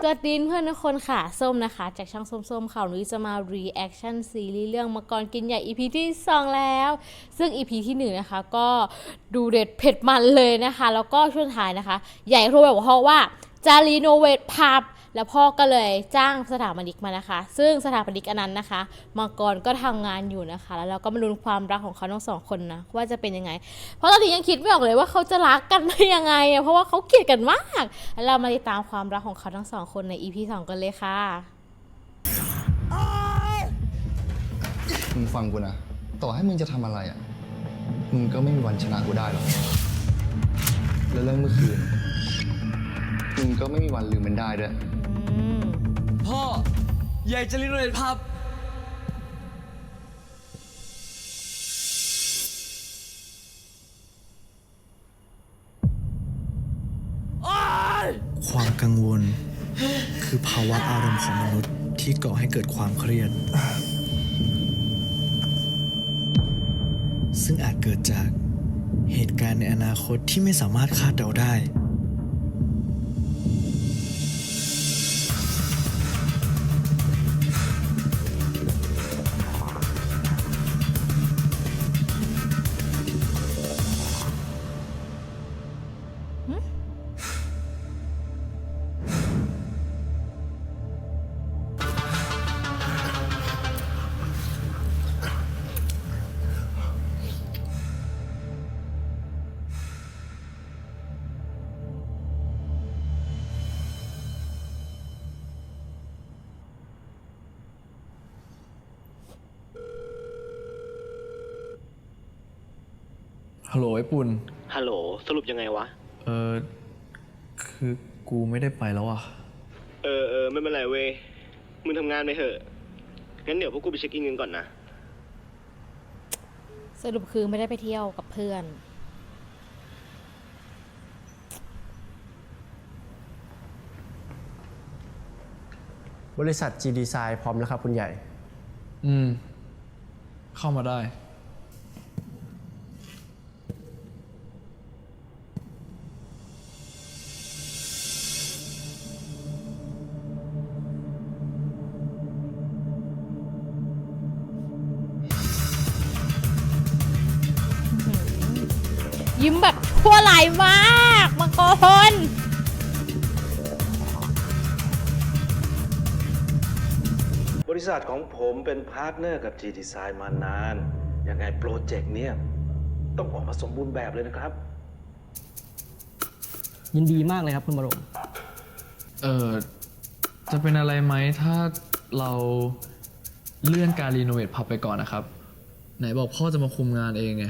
เกิดดินเพื่อนทุกคนค่ะ ส้มนะคะ จากช่างส้มๆข่าวนี้จะมา reaction ซีรีส์เรื่องมังกรกินใหญ่ EP ที่ 2 แล้ว ซึ่ง EP ที่1นะคะ ก็ดูเด็ดเผ็ดมันเลยนะคะ แล้วก็ช่วงท้ายนะคะ ใหญ่โทรไปบอกพ่าว่า จะรีโนเวทผับ แล้วพ่อก็เลยจ้างสถาปนิกมานะคะ ซึ่งสถาปนิกอันนั้นนะคะมังกรก็ทำงานอยู่นะคะ แล้วเราก็มาลุ้นความรักของเขาทั้งสองคนนะว่าจะเป็นยังไง เพราะตอนนี้ยังคิดไม่ออกเลยว่าเขาจะรักกันได้ยังไงเพราะว่าเขาเกลียดกันมากแล้วเรามาติดตามความรักของเขาทั้งสองคนใน EP 2กันเลยค่ะมึงฟังกูนะ ต่อให้มึงจะทำอะไรอะ มึงก็ไม่มีวันชนะกูได้หรอก แล้วเรื่องเมื่อคืน มึงก็ไม่มีวันลืมมันได้ด้วยอืม พ่อใหญ่จะรีโนเวทพับ ความกังวล คือภาวะอารมณ์ของมนุษย์ที่ก่อให้เกิดความเครียด ซึ่งอาจเกิดจากเหตุการณ์ในอนาคตที่ไม่สามารถคาดเดาได้ ฮัลโหลไอ้ปุ่น ฮัลโหล สรุปยังไงวะ เออ คือกูไม่ได้ไปแล้วอะ เออเออไม่เป็นไรเว้ย มึงทำงานไปเถอะ งั้นเดี๋ยวพวกกูไปเช็คอินกันก่อนนะ สรุปคือไม่ได้ไปเที่ยวกับเพื่อน บริษัท G Design พร้อมแล้วครับคุณใหญ่ อืม เข้ามาได้ ริษัทของผมเป็นพาร์ทเนอร์กับ G Design มานาน ยังไงโปรเจกต์เนี่ย ต้องออกมาสมบูรณ์แบบเลยนะครับ ยินดีมากเลยครับคุณบรม เออจะเป็นอะไรไหมถ้าเราเลื่อนการรีโนเวทพับไปก่อนนะครับ ไหนบอกพ่อจะมาคุมงานเองไง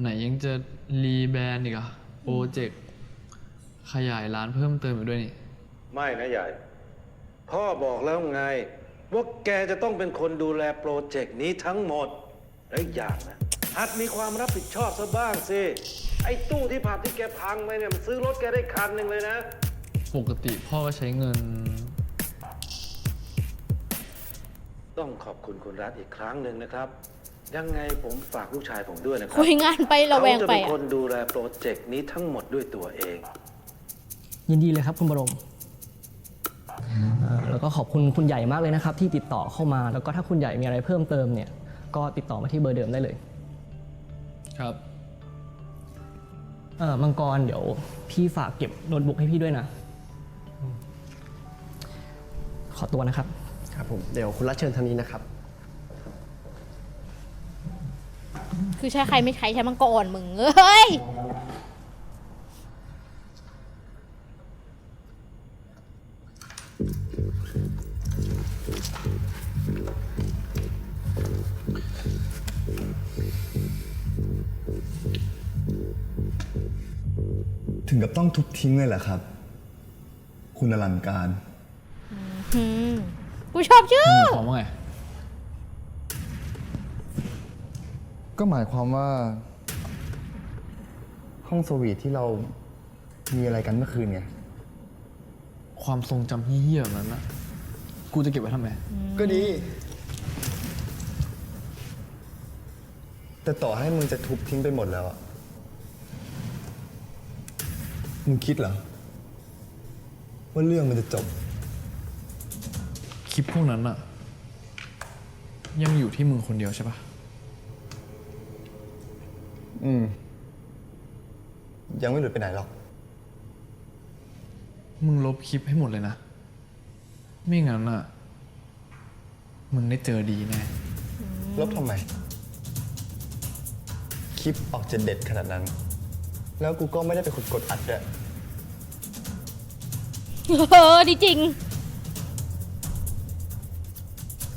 ไหนยังจะรีแบรนด์อีกอะโปรเจกต์ขยายร้านเพิ่มเติมอีกด้วยนี่ ไม่นะใหญ่ พ่อบอกแล้วไง ว่าแกจะต้องเป็นคนดูแลโปรเจกต์นี้ทั้งหมด และอีกอย่างนะหัดมีความรับผิดชอบซะบ้างสิ ไอ้ตู้ที่ผับที่แกพังไปเนี่ยมันซื้อรถแกได้คันหนึ่งเลยนะ ปกติพ่อก็ใช้เงิน ต้องขอบคุณคุณรัฐอีกครั้งหนึ่งนะครับ ยังไงผมฝากลูกชายผมด้วยนะครัคุยงานไประแวงเขาจะไปเป็นอะคนดูแลโปรเจกต์นี้ทั้งหมดด้วยตัวเอง ยินดีเลยครับคุณบรมเอ่อ แล้วก็ขอบคุณคุณใหญ่มากเลยนะครับ ที่ติดต่อเข้ามา แล้วก็ถ้าคุณใหญ่มีอะไรเพิ่มเติมเนี่ย ก็ติดต่อมาที่เบอร์เดิมได้เลยครับเอ่อมังกรเดี๋ยวพี่ฝากเก็บโน้ตบุ๊กให้พี่ด้วยนะ ขอตัวนะครับ ครับผมเดี๋ยวคุณรัชเชิญทางนี้นะครับ คือใช้ใครไม่ใช้ใช้มังกรมึงเอ้ย ถึงกับต้องทุบทิ้งเลยเหรอครับ คุณอลังการ อืมกูชอบชื่อ หมายความว่าไง ก็หมายความว่า ห้องสวีทที่เรามีอะไรกันเมื่อคืนไง ความทรงจำเฮี้ยๆแบบนั้นนะกูจะเก็บไว้ทำไม ก็ดี แต่ต่อให้มึงจะทุบทิ้งไปหมดแล้วอะมึงคิดเหรอ ว่าเรื่องมันจะจบ คลิปพวกนั้นอะยังอยู่ที่มึงคนเดียวใช่ปะอืม ยังไม่หลุดไปไหนหรอก มึงลบคลิปให้หมดเลยนะ ไม่งั้นอะมึงได้เจอดีแน่ ลบทำไม คลิปออกจะเด็ดขนาดนั้น แล้วกูก็ไม่ได้เป็นคนกดอัดด้วยเออดีจริง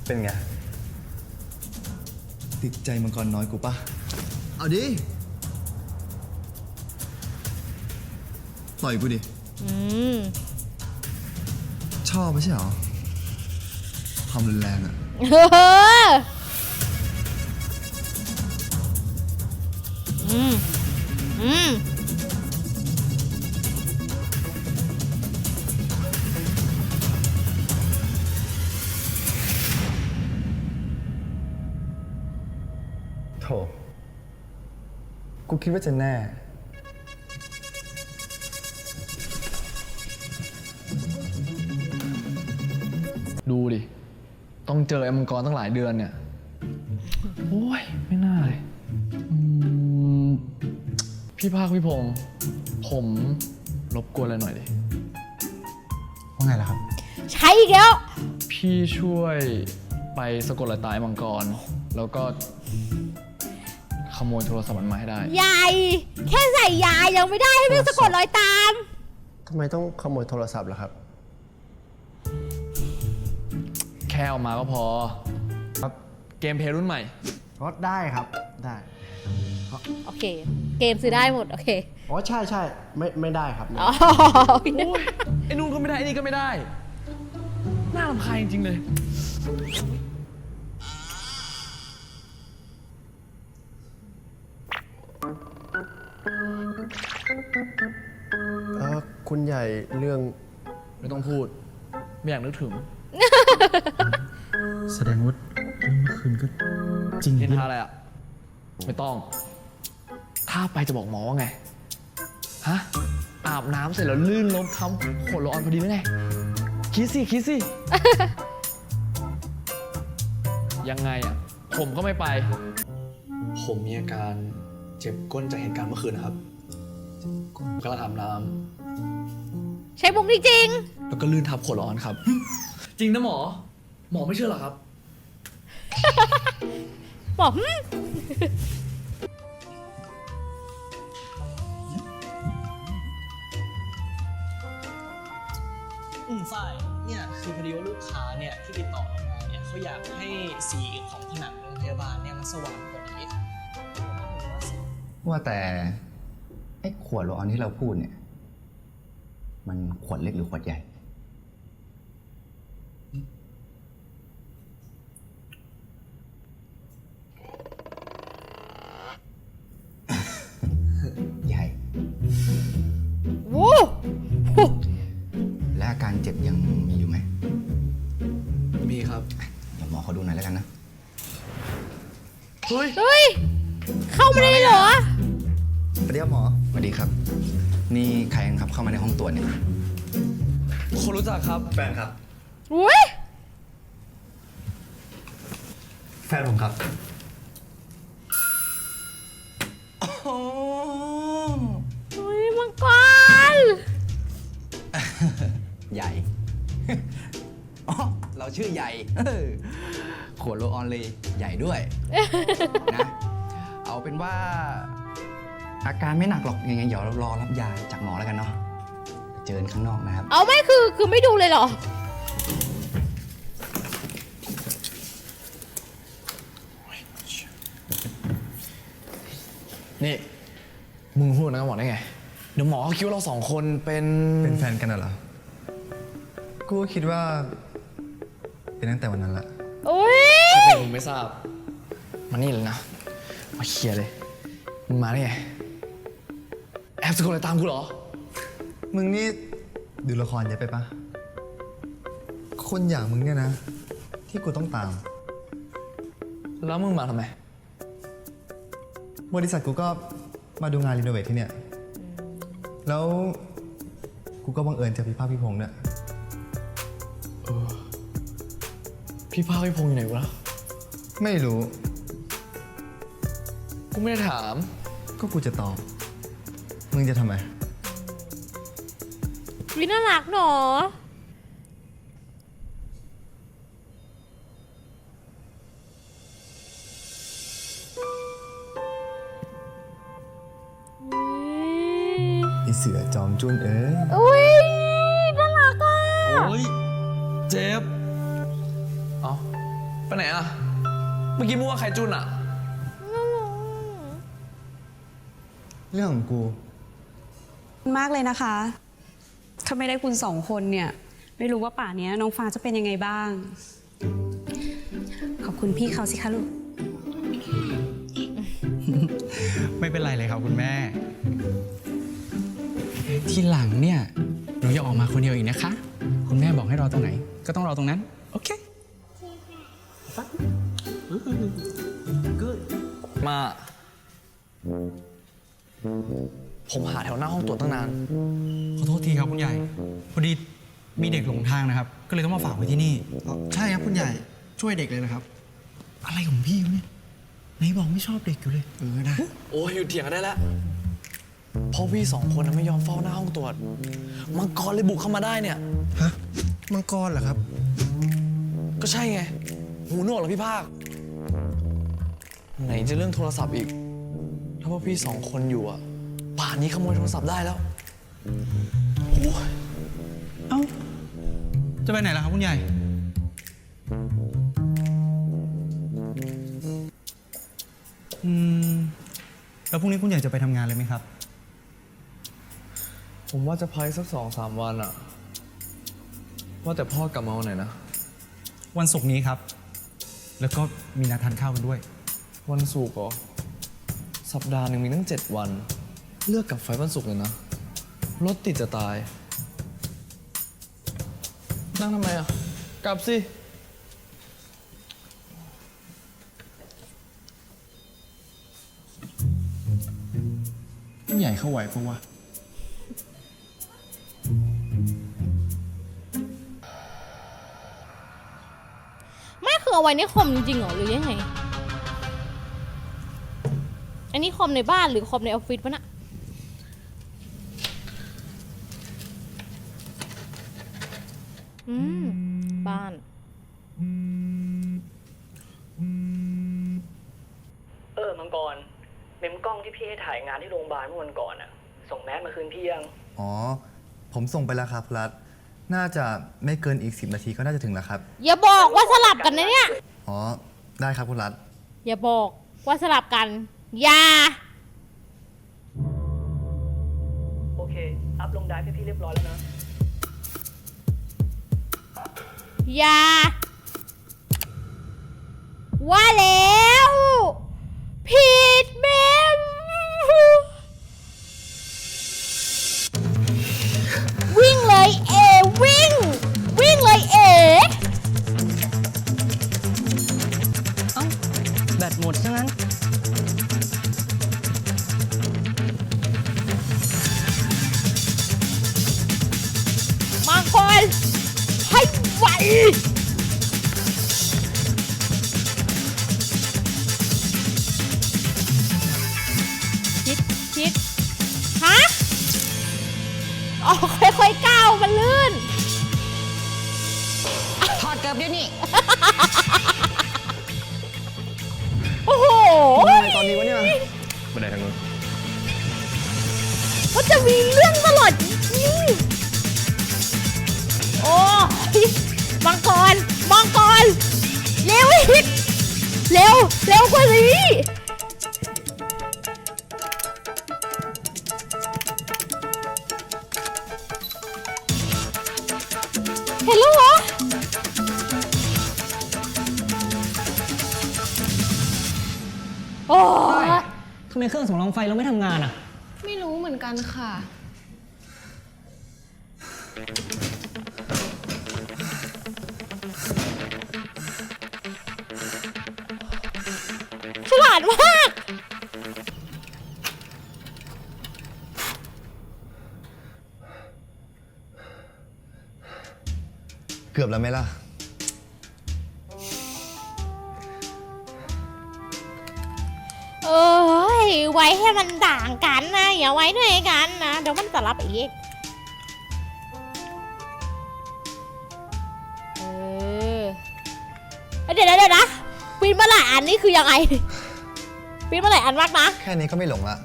เป็นไง ติดใจมังกรน้อยกูปะเอาดิ ต่อยกูดิ อืม ชอบไม่ใช่เหรอความรุนแรงอะเอออืม อืม โถกูคิดว่าจะแน่ องเจอไอ้มังกรตั้งหลายเดือนเนี่ย โอ้ย ไม่น่าเลยอืมพี่ภาคพี่พงศ์ผมรบกวนอะไรหน่อยดิ ว่าไงล่ะครับ ใช้อีกแล้ว พี่ช่วยไปสะกดรอยตายมังกร แล้วก็ ขโมยโทรศัพท์มันมาให้ได้ ยาย แค่ใส่ยายยังไม่ได้ให้พี่สะกดรอยตาม ทำไมต้องขโมยโทรศัพท์ล่ะครับ ค่เอามาก็พอ ครับเกมเพลย์รุ่นใหม่ ก็ได้ครับได้โอเค เกมซื้อได้หมด โอเคอ๋อใช่ใช่ไม่ไม่ได้ครับอ๋อไอ้นู่นก็ไม่ได้ไอ้นี่ก็ไม่ได้ น่ารำคาญจริงๆเลย เออคุณใหญ่เรื่องไม่ต้องพูด ไม่อยากนึกถึง แสดงว่าเรื่องเมื่อคืนก็จริงเห็นดิท่าอะไรอะ ไม่ต้อง ถ้าไปจะบอกหมอว่าไง ฮะ อาบน้ำเสร็จแล้วลื่นล้มทำขนร้อนพอดีหรือไง คิดสิ คิดสิ ยังไงอะ ผมก็ไม่ไป ผมมีอาการเจ็บก้นจากเหตุการณ์เมื่อคืนนะครับกำลังอาบน้ใช้มุกจริงำแล้วก็ลื่นทับขนร้อนครับ จริงนะหมอ หมอไม่เชื่อเหรอครับๆบอกหึอืมฝ้ายเนี่ยคือพอดีว่าลูกค้าเนี่ยที่ติดต่อเรามาเนี่ยเขาอยากให้สีของผนังโรงพยาบาลเนี่ยมันสว่างกว่านี้ว่าแต่ไอ้ขวดโรลออนที่เราพูดเนี่ย มันขวดเล็กหรือขวดใหญ่ เจ็บยังมีอยู่ไหมมีครับ เดี๋ยวหมอเขาดูหน่อยแล้วกันนะ เฮ้ย เฮ้ย เข้ามาได้เลยเหรอสวัสดีครับหมอสวัสดีครับ นี่ใครกันครับเข้ามาในห้องตรวจเนี่ยคนรู้จักครับ แฟนครับ อุ้ย แฟนผมครับ เราชื่อใหญ่เออขวดโรลออนเลยใหญ่ด้วยนะเอาเป็นว่า อาการไม่หนักหรอกยังไงเดี๋ยวเรารอรับยาจากหมอแล้วกันเนาะเจอกันข้างนอกนะครับ เอาไม่คือคือไม่ดูเลยเหรอ นี่ มึงพูดนะกับหมอได้ไง เดี๋ยวหมอเขาคิดว่าเราสองคนเป็น เป็นแฟนกันเหรอ กูก็คิดว่า เป็นตั้งแต่วันนั้นละอุ้ยถ้าเป็นมึงไม่ทราบมานี่เลยนะ มาเคลียร์เลยมึงมาได้ไงแอบสะกดอะไรตามกูเหรอ มึงนี่ดูละครเยอะไปปะคนอย่างมึงเนี่ยนะ ที่กูต้องตาม แล้วมึงมาทำไม บริษัทกูก็มาดูงานรีโนเวทที่เนี่ย แล้วกูก็บังเอิญเจอพี่ภาคพี่พงษ์เนี่ย พี่ภาคพี่พงษ์อยู่ไหนวะ ไม่รู้ กูไม่ได้ถาม ก็กูจะตอบ มึงจะทำไม วิน่ารักหนอไอเสือจอมจุนเอ้ย อุ้ยน่ารักอะ โอ้ย เจ็บเอา ไปไหนอะเมื่อกี้มั่วาใครจุนอะเรื่องของกู มากเลยนะคะ ถ้าไม่ได้คุณสองคนเนี่ย ไม่รู้ว่าป่าเนี้ยน้องฟ้าจะเป็นยังไงบ้าง ขอบคุณพี่เขาสิคะลูก ไม่เป็นไรเลยครับคุณแม่ ที่หลังเนี่ยหนูอย่าออกมาคนเดียวอีกนะคะ คุณแม่บอกให้รอตรงไหน ก็ต้องรอตรงนั้น โอเค มา ผมหาแถวหน้าห้องตรวจตั้งนาน ขอโทษทีครับคุณใหญ่ พอดีมีเด็กหลงทางนะครับ ก็เลยต้องมาฝากไว้ที่นี่ ใช่ครับคุณใหญ่ช่วยเด็กเลยนะครับ อะไรของพี่วะเนี่ยไหนบอกไม่ชอบเด็กอยู่เลย เออนะโอ้ยหยุดเถียงกันได้แล้วเพราะพี่สองคนน่ะไม่ยอมเฝ้าหน้าห้องตรวจ มังกรเลยบุกเข้ามาได้เนี่ย ฮะ มังกรเหรอครับ ก็ใช่ไง หูหนวกเหรอพี่ภาค ไหนจะเรื่องโทรศัพท์อีก ถ้าพวกพี่สองคนอยู่อะ ป่านนี้ขโมยโทรศัพท์ได้แล้วเอ้า จะไปไหนล่ะครับคุณใหญ่ อืม แล้วพรุ่งนี้คุณใหญ่จะไปทำงานเลยไหมครับ ผมว่าจะพักสักสองสามวันอะ ว่าแต่พ่อกลับมาวันไหนนะ วันศุกร์นี้ครับ แล้วก็มีนัดทานข้าวกันด้วย วันศุกร์เหรอ สัปดาห์หนึ่งมีตั้งเจ็ดวัน เลือกกลับไฟล์วันศุกร์เลยนะ รถติดจะตาย นั่งทำไมอะ กลับสิผู้ใหญ่เข้าไหวปะวะ เอาไว้ในคอมจริงๆเหรอหรือยังไง อันนี้คอมในบ้านหรือคอมในออฟฟิศวะน่ะอืม บ้านเออมังกรเมมกล้องที่พี่ให้ถ่ายงานที่โรงพยาบาลเมื่อวันก่อนอะส่งแมสมาคืนพี่ยัง อ๋อ ผมส่งไปแล้วครับรัฐ น่าจะไม่เกินอีก 10 นาทีก็น่าจะถึงแล้วครับ อย่าบอกว่าสลับกันนะเนี่ย อ๋อ ได้ครับคุณรัฐ อย่าบอกว่าสลับกัน อย่า โอเค อัพลงได้ให้พี่เรียบร้อยแล้วนะ อย่า ว่าแล้ บันไดทางนู้นก็จะมีเรื่องตลอดนี่โอ้ยมังกรมังกรเร็วอีกเร็ว เร็วกว่านี้ เครื่องสำรองไฟเราไม่ทำงานอะไม่รู้เหมือนกันค่ะ ฉลาดมาก เกือบแล้วไหมล่ะ เออ ไว้ให้มันต่างกันนะ อย่าไว้ด้วยกันนะ เดี๋ยวมันจะรับอีก เออเอ้ยเดี๋ยวนะเดี๋ยวนะปริ้นมาหลายอันนี่คือยังไงปริ้นมาหลายอันมากนะ แค่นี้ก็ไม่หลงละ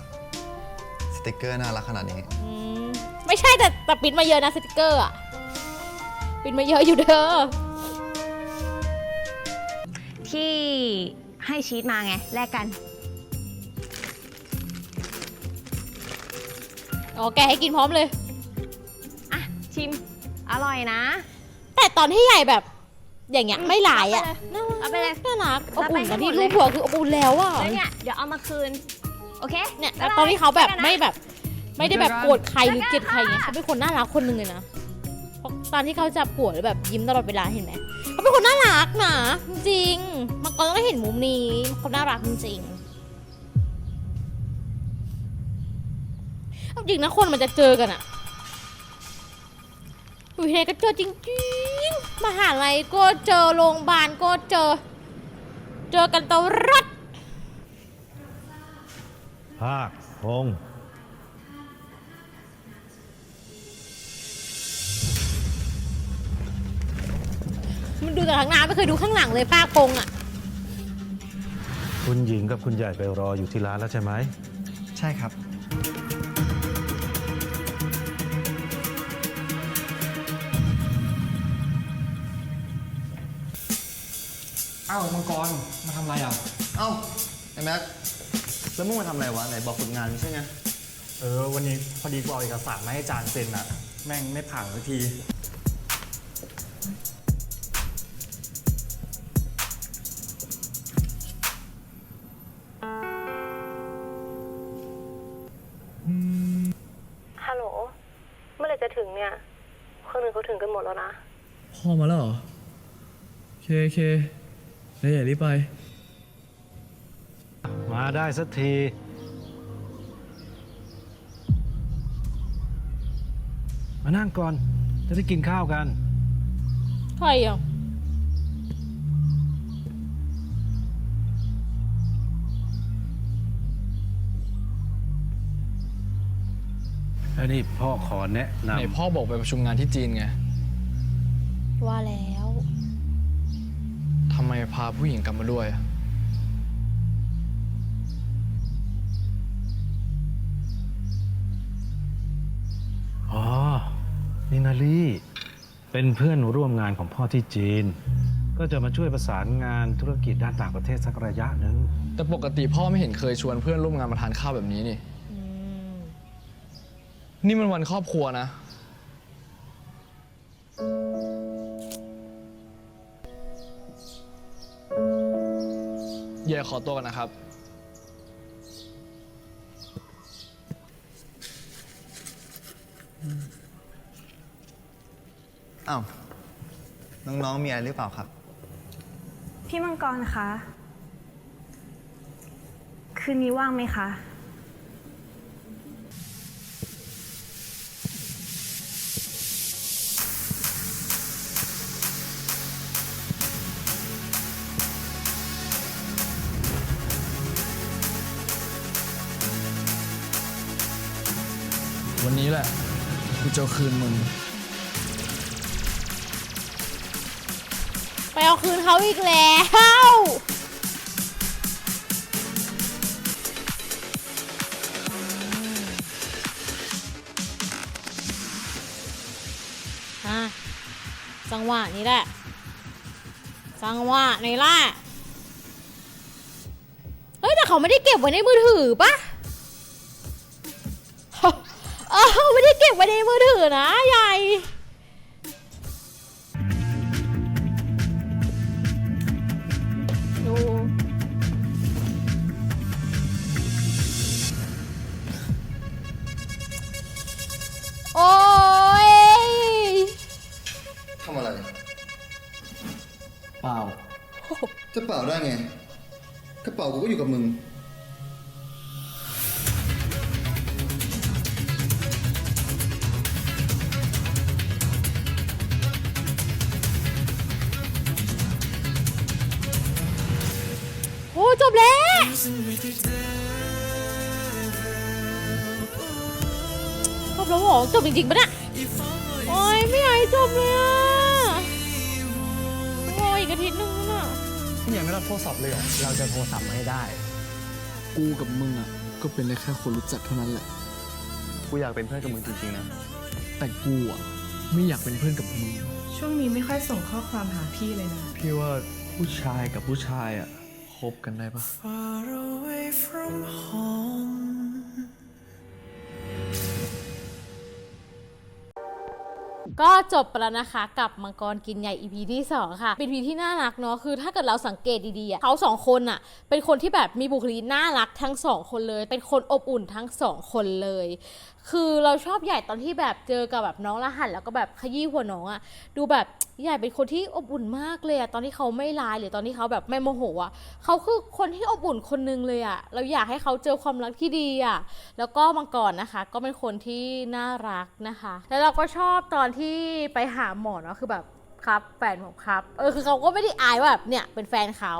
สติกเกอร์น่ารักขนาดนี้ อืม ไม่ใช่แต่แต่ปริ้นมาเยอะนะสติกเกอร์อะปริ้นมาเยอะอยู่เด้อ ที่ให้ชีสมาไงแลกกัน อ๋อแกให้กินพร้อมเลย อะ ชิม อร่อยนะ แต่ตอนที่ใหญ่แบบ อย่างเงี้ยไม่หลายอะเอาไปเลย น่ารักอบเอาไปอุ่นให้นะหมที่ดเลยรูปหัวคืออบอุ่นแล้วอะแล้วเนี่ย เดี๋ยวเอามาคืน โอเคเนี่ยบ๊ายบายตอนที่เขาแบบจอกันนะไม่แบบ ไม่ได้แบบเจอกันโกรธใครหรือเกลียดใครเงี้ยเขาเป็นคนน่ารักคนหนึ่งเลยนะเพราะตอนที่เขาจับปวดแล้วแบบยิ้มตลอดเวลาเห็นไหมเขาเป็นคนน่ารักนะจริงๆมันก็ต้องได้เห็นมุมนี้เขาน่ารักจริงๆ เอาจริงนะคนมันจะเจอกันอะอยู่ที่ไหนก็เจอจริงๆมหาลัยก็เจอโรงพยาบาลก็เจอ เจอกันตลอดภาคพงษ์มันดูแต่ข้างหน้าไม่เคยดูข้างหลังเลยป้าโกงอะคุณหญิงกับคุณใหญ่ไปรออยู่ที่ร้านแล้วใช่ไหม ใช่ครับ อ้าวมังกรมาทำอะไรอะ เอ้าไอ้แม็กแล้วมึงมาทำอะไรวะไหนบอกฝึกงานไม่ใช่ไงเออ วันนี้พอดีกูเอาเอกสารมาให้จานเซ็นอะแม่งไม่ผ่านสักที ฮัลโหล เมื่อไหร่จะถึงเนี่ย คนอื่นเขาถึงกันหมดแล้วนะพ่อมาแล้วเหรอ โอเคโอเค เดี๋ยวอย่ารีบไป มาได้สักที มานั่งก่อน จะได้กินข้าวกัน ใครอะอันนี้พ่อขอแนะนไหนพ่อบอกไปประชุมงานที่จีนไง ว่าแล้วทำไมพาผู้หญิงกลับมาด้วยอะำอ๋อนินาลีเป็นเพื่อนร่วมงานของพ่อที่จีน ก็จะมาช่วยประสานงานธุรกิจด้านต่างประเทศสักระยะหนึ่ง แต่ปกติพ่อไม่เห็นเคยชวนเพื่อนร่วมงานมาทานข้าวแบบนี้นี่อืมนี่มันวันครอบครัวนะ เย่ขอตัวกันนะครับ อ้าว น้อง ๆ มีอะไรหรือเปล่าครับ พี่มังกรคะ คืนนี้ว่างไหมคะ จะเอาคืนมึง ไปเอาคืนเขาอีกแล้ว อะ จังหวะนี้แหละ จังหวะนี้แหละ เฮ้ย แต่เขาไม่ได้เก็บไว้ในมือถือปะ บไว้ในมือถือนะยายดูโอ้ยทำอะไร เปล่า จะเปล่าได้ไง กระเป๋ากูก็อยู่กับมึง บแล้วจบแล้วหรอจบจริงๆปะนะ่ยโอ้ยไม่อยากจบเลยอะรออีกอาทิตย์นึงน่ะพี่อยางไม่รับโทรศัพท์เลยเราจะโทรศัพท์ไม่ได้ กูกับมึงอะก็เป็นได้แค่คนรู้จักเท่านั้นแหละ กูอยากเป็นเพื่อนกับมึงจริงๆนะ แต่กูอะไม่อยากเป็นเพื่อนกับมึง ช่วงนี้ไม่ค่อยส่งข้อความหาพี่เลยนะ พี่ว่าผู้ชายกับผู้ชายอะ คบกันได้ปะ Far away from home ก็จบไปแล้วนะคะกับมังกรกินใหญ่ EP ที่สองค่ะ เป็น EP ที่น่ารักเนาะคือถ้าเกิดเราสังเกตดีๆอะเขาสองคนอะเป็นคนที่แบบมีบุคลิกน่ารักทั้งสองคนเลย เป็นคนอบอุ่นทั้งสองคนเลยคือเราชอบใหญ่ตอนที่แบบเจอกับแบบน้องรหัสแล้วก็แบบขยี้หัวน้องอะดูแบบใหญ่เป็นคนที่อบอุ่นมากเลยอะตอนที่เขาไม่ร้ายหรือตอนที่เขาแบบไม่โมโหอะเขาคือคนที่อบอุ่นคนนึงเลยอะเราอยากให้เขาเจอความรักที่ดีอะแล้วก็มังกรนะคะ ก็เป็นคนที่น่ารักนะคะ แล้วเราก็ชอบตอนที่ไปหาหมอเนาะคือแบบ ครับแฟนผมครับเออคือเขาก็ไม่ได้อายว่าแบบเนี่ยเป็นแฟนเขา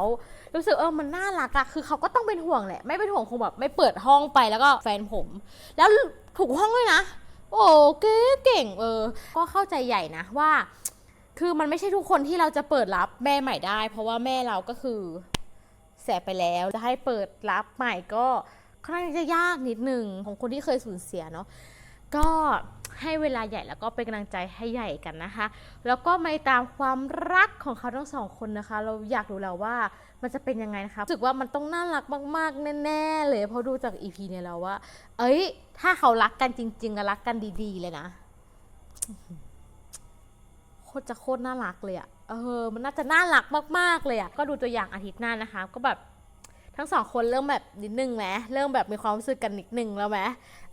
รู้สึกเออมันน่ารักอะคือเขาก็ต้องเป็นห่วงแหละ ไม่เป็นห่วงคงแบบไม่เปิดห้องไปแล้วก็แฟนผม แล้วถูกห้องด้วยนะ โอ้เก๋เก่งเออ ก็เข้าใจใหญ่นะว่า คือมันไม่ใช่ทุกคนที่เราจะเปิดรับแม่ใหม่ได้ เพราะว่าแม่เราก็คือเสียไปแล้วจะให้เปิดรับใหม่ก็ค่อนข้างจะยากนิดหนึ่งของคนที่เคยสูญเสียเนาะก็ ให้เวลาใหญ่แล้วก็เป็นกำลังใจให้ใหญ่กันนะคะ แล้วก็มาตามความรักของเขาทั้งสองคนนะคะ เราอยากรู้แล้วว่ามันจะเป็นยังไงนะคะรู้สึกว่ามันต้องน่ารักมากๆแน่ๆเลยเพราะดูจากอีพีเนี่ยแล้วว่า เอ้ย ถ้าเขารักกันจริงๆอะรักกันดีๆเลยนะโคตรจะโคตรน่ารักเลยอะเออ มันน่าจะน่ารักมากๆเลยอะก็ดูตัวอย่างอาทิตย์หน้านะคะ ก็แบบ ทั้งสองคนเริ่มแบบนิดนึงไหมเริ่มแบบมีความรู้สึกกันนิดนึงแล้วไหม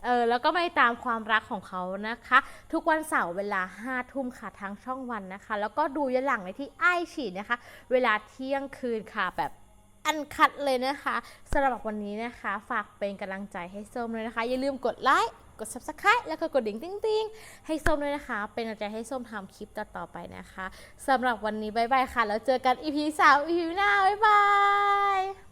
เออแล้วก็ไม่ตามความรักของเขานะคะ ทุกวันเสาร์เวลา5้าทุ่มค่ะทางช่องวันนะคะ แล้วก็ดูย้อนหลังในที่ไอฉีดนะคะ เวลาเที่ยงคืนค่ะแบบอันคัดเลยนะคะสำหรับวันนี้นะคะ ฝากเป็นกำลังใจให้ส้มเลยนะคะ อย่าลืมกดไลค์กด subscribe แล้วก็กดดิ่งติ๊งติ๊งให้ส้มด้วยนะคะ เป็นกำลังใจให้ส้มทำคลิปต่อๆไปนะคะสำหรับวันนี้ บ๊ายบายค่ะ แล้วเจอกัน EP สาม EP หน้า บ๊ายบาย